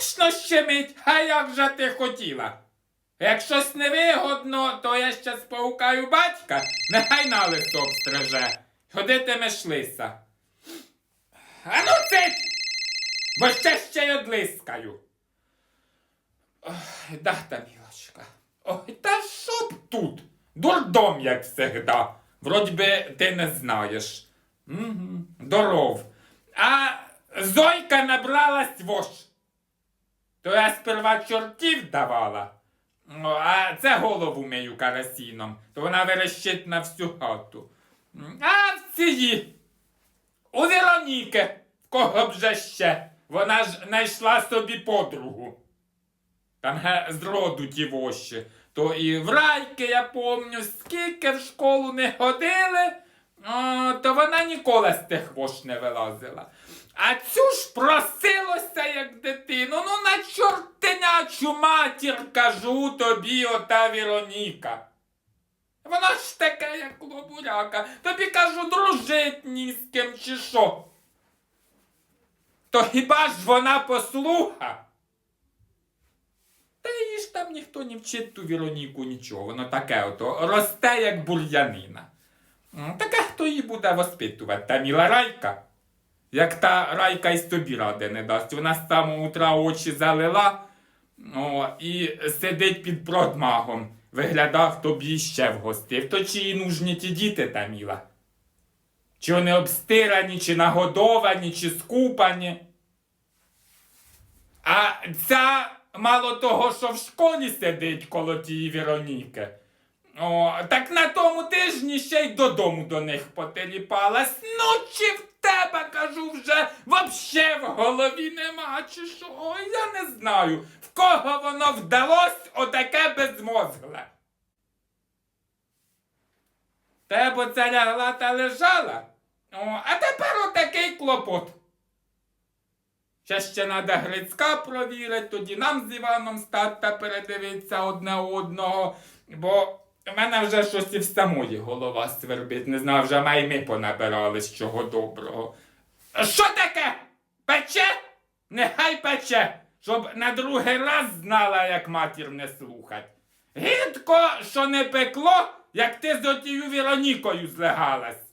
Звісно, щемить, а як же ти хотіла? Як щось невигодно, то я щас паукаю батька, нехай на лисо обстриже. Ходитимеш лиса. А ну цить! Бо ще ще й одлискаю. Ой, да, мілочка. Ой, та що б тут? Дурдом, як всегда. Вроді би ти не знаєш. Угу. Здоров. А Зойка набралась вош. То я сперва чортів давала. А це голову мию карасіном, то вона верещить на всю хату. А в цієї. У Вероніки, в кого б же ще. Вона ж знайшла собі подругу. Там ге, з роду ті. То і в райки, я помню, скільки в школу не ходили, то вона ніколи з тих вош не вилазила. А цю ж просилося, як дитину. Чортенячу матір кажу тобі ота Вероніка. Вона ж така, як клобуряка. Тобі кажу, дружить ні з ким чи що. То хіба ж вона послуха? Та її ж там ніхто не вчить ту Вероніку нічого. Воно таке ото росте, як бур'янина. Таке хто її буде воспитувати? Та міла райка. Як та райка й тобі ради не дасть. Вона з самого утра очі залила о, і сидить під продмагом. Виглядав, її ще вгостив. То чи їй нужні ті діти та міла? Чи вони обстирані, чи нагодовані, чи скупані? А ця мало того, що в школі сидить коло тієї Вероніки. О, так на тому тижні ще й додому до них потеліпалась. Ну, чи в тебе, кажу, вже вообще в голові нема, чи що? Я не знаю, в кого воно вдалось отаке безмозгле. Тебе це лягла та лежала. О, а тепер отакий клопот. Ще ще треба Грицька провірити, тоді нам з Іваном стати та передивитися одне одного, бо в мене вже щось і в самої голова свербить. Не знаю, вже май ми понабирались чого доброго. Що таке? Пече? Нехай пече, щоб на другий раз знала, як матір не слухать. Гідко, що не пекло, як ти з отією Веронікою злегалась.